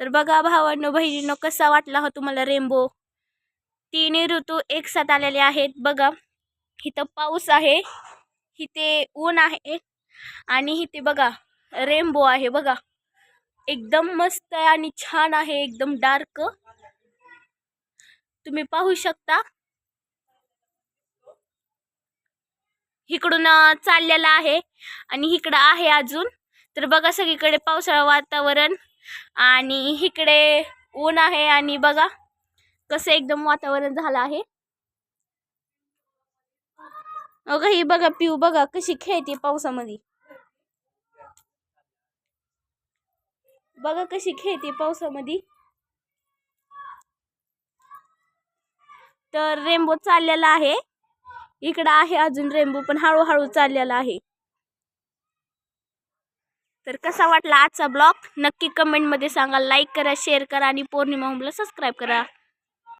तर बघा भावांनो बहिणींनो कसा वाटला हा तुम्हाला रेम्बो तिन्ही ऋतू एक साथ आलेले आहेत. बघा इथं पाऊस आहे इथे ऊन आहे आणि इथे बघा रेम्बो आहे बघा. एकदम मस्त आहे आणि छान आहे एकदम डार्क तुम्ही पाहू शकता. इकडून चाललेला आहे आणि इकडं आहे अजून. तर बघा सगळीकडे पावसाळा वातावरण. आणि इकडे ऊन आहे आणि बघा कसं एकदम वातावरण झालं आहे. अगं ही बघा पिऊ बघा कशी खेळते पावसामध्ये. बघा कशी खेळते पावसामध्ये. तर रेनबो चाललेला आहे. इकडं आहे अजून रेनबो पण हळूहळू चाललेला आहे. तर कसा वाटला आजचा ब्लॉग? नक्की कमेंटमध्ये सांगा. लाईक करा शेअर करा आणि पौर्णिमा होमला सबस्क्राईब करा.